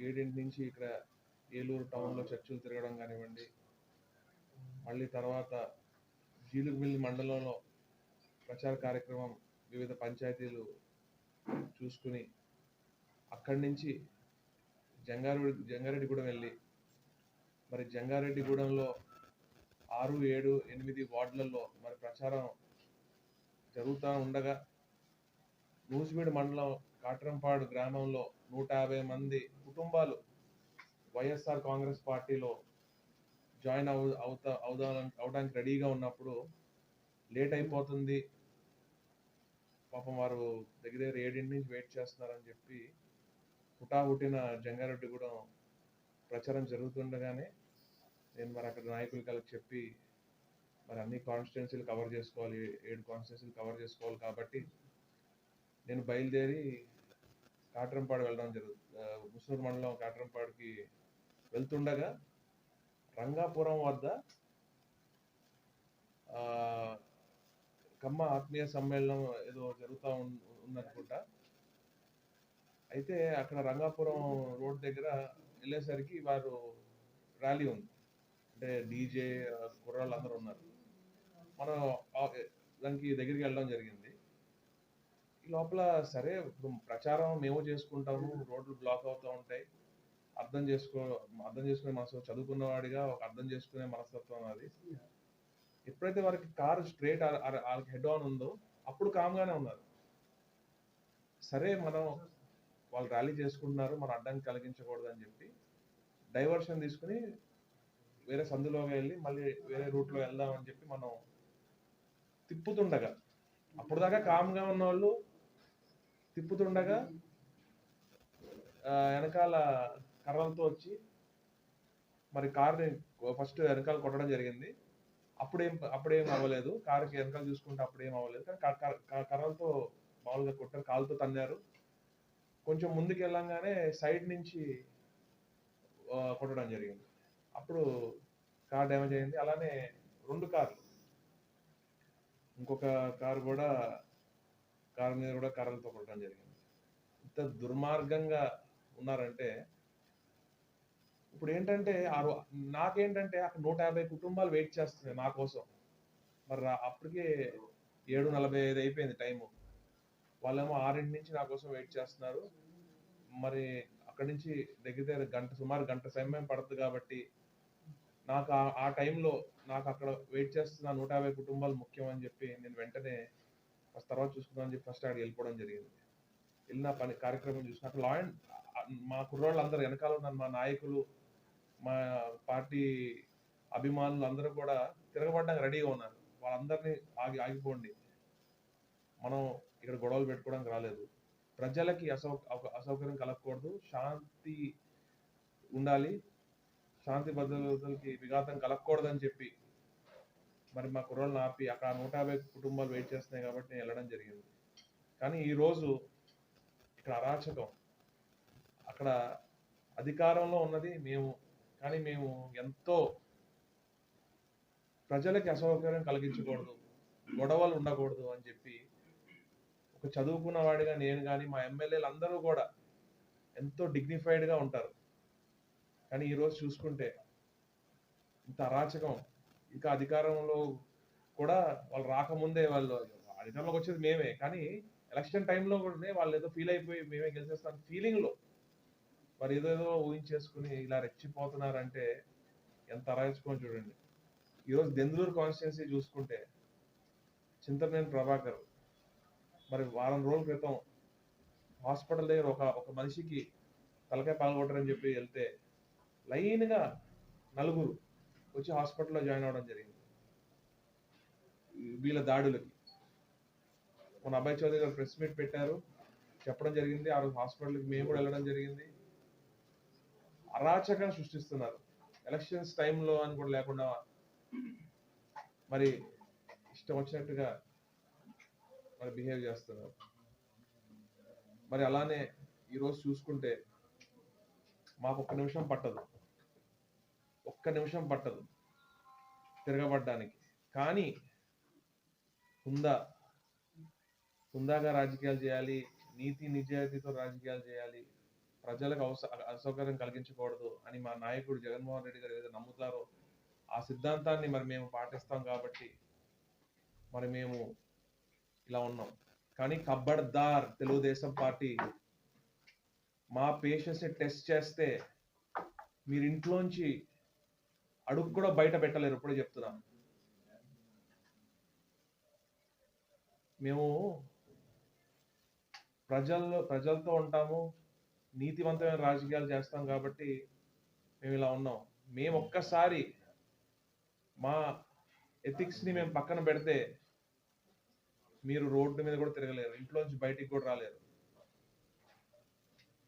ఏడింటి నుంచి ఇక్కడ ఏలూరు టౌన్లో చర్చలు తిరగడం కానివ్వండి మళ్ళీ తర్వాత జీలుగుమిల్లి మండలంలో ప్రచార కార్యక్రమం వివిధ పంచాయతీలు చూసుకుని అక్కడి నుంచి జంగారెడ్డి జంగారెడ్డిగూడెం వెళ్ళి మరి జంగారెడ్డిగూడెంలో ఆరు ఏడు ఎనిమిది వార్డులలో మరి ప్రచారం జరుగుతూ ఉండగా నూజివీడు మండలం కాట్రంపాడు గ్రామంలో నూట యాభై మంది కుటుంబాలు వైఎస్ఆర్ కాంగ్రెస్ పార్టీలో జాయిన్ అవు అవుతా అవుదా అవడానికి రెడీగా ఉన్నప్పుడు లేట్ అయిపోతుంది. పాపం వారు దగ్గర దగ్గర ఏడింటి నుంచి వెయిట్ చేస్తున్నారని చెప్పి హుటాహుటిన జంగారెడ్డి కూడా ప్రచారం జరుగుతుండగానే నేను మరి అక్కడ నాయకులు కలిసి చెప్పి మరి అన్ని కాన్స్టిట్యున్సీలు కవర్ చేసుకోవాలి ఏడు కాన్స్టిట్యున్సీలు కవర్ చేసుకోవాలి కాబట్టి నేను బయలుదేరి కాట్రంపాడు వెళ్ళడం జరుగుతుంది ముసూరు మండలం కాట్రంపాడుకి వెళ్తుండగా రంగాపురం వద్ద కమ్మ ఆత్మీయ సమ్మేళనం ఏదో జరుగుతూ ఉన్- ఉందనుకుంటా. అయితే అక్కడ రంగాపురం రోడ్ దగ్గర వెళ్ళేసరికి వారు ర్యాలీ ఉంది. అంటే డీజే కుర్రాళ్ళు అందరూ ఉన్నారు. మనం దానికి దగ్గరికి వెళ్ళడం జరిగింది. లోపల సరే ఇప్పుడు ప్రచారం మేము చేసుకుంటాము రోడ్లు బ్లాక్ అవుతూ ఉంటాయి. అర్థం చేసుకో అర్థం చేసుకునే మనసు చదువుకున్నవాడిగా ఒక అర్థం చేసుకునే మనస్తత్వం అది. ఎప్పుడైతే వారికి కారు స్ట్రేట్ వాళ్ళకి హెడ్ ఆన్ ఉందో అప్పుడు కామ్గానే ఉన్నారు. సరే మనం వాళ్ళు ర్యాలీ చేసుకుంటున్నారు మనం అడ్డంకి కలిగించకూడదు అని చెప్పి డైవర్షన్ తీసుకుని వేరే సందులోకి వెళ్ళి మళ్ళీ వేరే రూట్లో వెళ్దాం అని చెప్పి మనం తిప్పుతుండగా అప్పుడు దాకా కామ్గా ఉన్న వాళ్ళు తిప్పుతుండగా వెనకాల కర్రలతో వచ్చి మరి కార్ని ఫస్ట్ వెనకాల కొట్టడం జరిగింది. అప్పుడేం అప్పుడేం అవ్వలేదు. కారుకి వెనకాల చూసుకుంటే అప్పుడేం అవ్వలేదు. కానీ కర్రలతో మామూలుగా కొట్టారు కాలుతో తన్నారు. కొంచెం ముందుకు వెళ్ళంగానే సైడ్ నుంచి కొట్టడం జరిగింది. అప్పుడు కార్ డ్యామేజ్ అయింది. అలానే రెండు కార్లు. ఇంకొక కారు కూడా కారు మీద కూడా కర్రలతో కొట్టడం జరిగింది. ఇంత దుర్మార్గంగా ఉన్నారంటే ఇప్పుడు ఏంటంటే ఆ నాకేంటంటే అక్కడ నూట యాభై కుటుంబాలు వెయిట్ చేస్తున్నాయి నా కోసం. మరి రా- అప్పటికే ఏడు నలభై ఐదు అయిపోయింది టైము. వాళ్ళేమో ఆరింటి నుంచి నా కోసం వెయిట్ చేస్తున్నారు. మరి అక్కడి నుంచి దగ్గర దగ్గర గంట సుమారు గంట సమయం పడుతుంది కాబట్టి నాకు ఆ- ఆ టైంలో నాకు అక్కడ వెయిట్ చేస్తున్న నూట యాభై కుటుంబాలు ముఖ్యం అని చెప్పి నేను వెంటనే ఫస్ట్ తర్వాత చూసుకుందాం అని చెప్పి ఫస్ట్ అక్కడికి వెళ్ళిపోవడం జరిగింది. వెళ్ళిన పని కార్యక్రమం చూసిన అక్కడ లా అండ్ మా కుర్రోళ్ళు అందరూ వెనకాల ఉన్న మా నాయకులు మా పార్టీ అభిమానులు అందరూ కూడా తిరగబడడానికి రెడీగా ఉన్నారు. వాళ్ళందరినీ ఆగి ఆగిపోండి. మనం ఇక్కడ గొడవలు పెట్టుకోవడానికి రాలేదు. ప్రజలకి అసౌ అసౌకర్యం కలగకూడదు. శాంతి ఉండాలి. శాంతి భద్రతలకి విఘాతం కలగకూడదని చెప్పి మరి మా కుర్రోళ్ళని ఆపి అక్కడ నూట యాభై కుటుంబాలు వెయిట్ చేస్తున్నాయి కాబట్టి నేను వెళ్ళడం జరిగింది. కానీ ఈ రోజు ఇక్కడ అరాచకం. అక్కడ అధికారంలో ఉన్నది మేము. కానీ మేము ఎంతో ప్రజలకి అసౌకర్యం కలిగించకూడదు గొడవలు ఉండకూడదు అని చెప్పి ఒక చదువుకున్న వాడిగా నేను కానీ మా ఎమ్మెల్యేలు అందరూ కూడా ఎంతో డిగ్నిఫైడ్గా గా ఉంటారు. కానీ ఈరోజు చూసుకుంటే ఇంత అరాచకం. ఇంకా అధికారంలో కూడా వాళ్ళు రాకముందే వాళ్ళు అధికారంలోకి వచ్చేది మేమే. కానీ ఎలక్షన్ టైంలో కూడా వాళ్ళు ఏదో ఫీల్ అయిపోయి మేమే గెలిచేస్తాం ఫీలింగ్లో. మరి ఏదో ఏదో ఊహించేసుకుని ఇలా రెచ్చిపోతున్నారంటే ఎంత అరాయించుకొని చూడండి. ఈరోజు దెందులూరు కాన్స్టిట్యున్సీ చూసుకుంటే చింతనేని ప్రభాకర్ మరి వారం రోజుల క్రితం హాస్పిటల్ దగ్గర ఒక ఒక మనిషికి తలకాయ పాల్గొట్టారని చెప్పి వెళ్తే లైన్గా నలుగురు వచ్చి హాస్పిటల్లో జాయిన్ అవ్వడం జరిగింది. వీళ్ళ దాడులకి. మన అబ్బాయి చౌదరి గారు ప్రెస్ మీట్ పెట్టారు. చెప్పడం జరిగింది. ఆ రోజు హాస్పిటల్కి మేము కూడా వెళ్ళడం జరిగింది. అరాచకం సృష్టిస్తున్నారు. ఎలక్షన్స్ టైంలో అని కూడా లేకుండా మరి ఇష్టం వచ్చినట్టుగా మరి బిహేవ్ చేస్తున్నారు. మరి అలానే ఈరోజు చూసుకుంటే మాకు ఒక్క నిమిషం పట్టదు. ఒక్క నిమిషం పట్టదు తిరగబడ్డానికి. కానీ హుందా హుందాగా రాజకీయాలు చేయాలి నీతి నిజాయితీతో రాజకీయాలు చేయాలి ప్రజలకు అవస అసౌకర్యం కలిగించకూడదు అని మా నాయకుడు జగన్మోహన్ రెడ్డి గారు ఏదైతే నమ్ముతారో ఆ సిద్ధాంతాన్ని మరి మేము పాటిస్తాం కాబట్టి మరి మేము ఇలా ఉన్నాం. కానీ కబ్బడ్దార్ తెలుగుదేశం పార్టీ మా పేషెన్స్ని టెస్ట్ చేస్తే మీరు ఇంట్లోంచి అడుగు కూడా బయట పెట్టలేరు ఇప్పుడే చెప్తున్నాను. మేము ప్రజల్లో ప్రజలతో ఉంటాము నీతివంతమైన రాజకీయాలు చేస్తాం కాబట్టి మేము ఇలా ఉన్నాం. మేము ఒక్కసారి మా ఎథిక్స్ని మేము పక్కన పెడితే మీరు రోడ్డు మీద కూడా తిరగలేరు ఇంట్లోంచి బయటికి కూడా రాలేరు.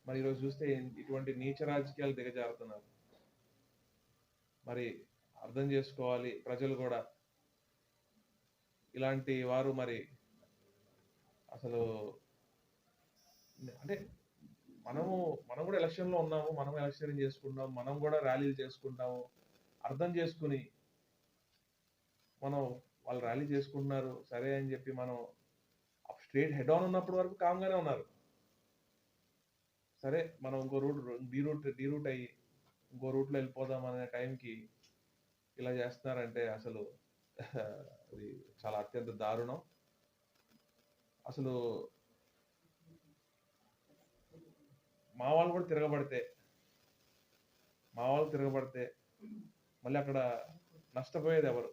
మరి ఈరోజు చూస్తే ఇటువంటి నీచ రాజకీయాలు దిగజారుతున్నారు. మరి అర్థం చేసుకోవాలి ప్రజలు కూడా. ఇలాంటి వారు మరి అసలు అంటే మనము మనం కూడా ఎలక్షన్లో ఉన్నాము మనం ఎలక్షన్ చేసుకుంటాం మనం కూడా ర్యాలీలు చేసుకుంటాము అర్థం చేసుకుని మనం వాళ్ళు ర్యాలీ చేసుకుంటున్నారు సరే అని చెప్పి మనం స్ట్రేట్ హెడ్ ఆన్ ఉన్నప్పటి వరకు కామ్గానే ఉన్నారు. సరే మనం ఇంకో route D route D route అయ్యి ఇంకో రూట్లో వెళ్ళిపోదాం అనే టైంకి ఇలా చేస్తున్నారంటే అసలు అది చాలా అత్యంత దారుణం. అసలు మా వాళ్ళు కూడా తిరగబడితే మా వాళ్ళు తిరగబడితే మళ్ళీ అక్కడ నష్టపోయేది ఎవరు?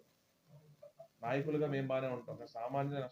నాయకులుగా మేము బాగానే ఉంటాం. సామాన్య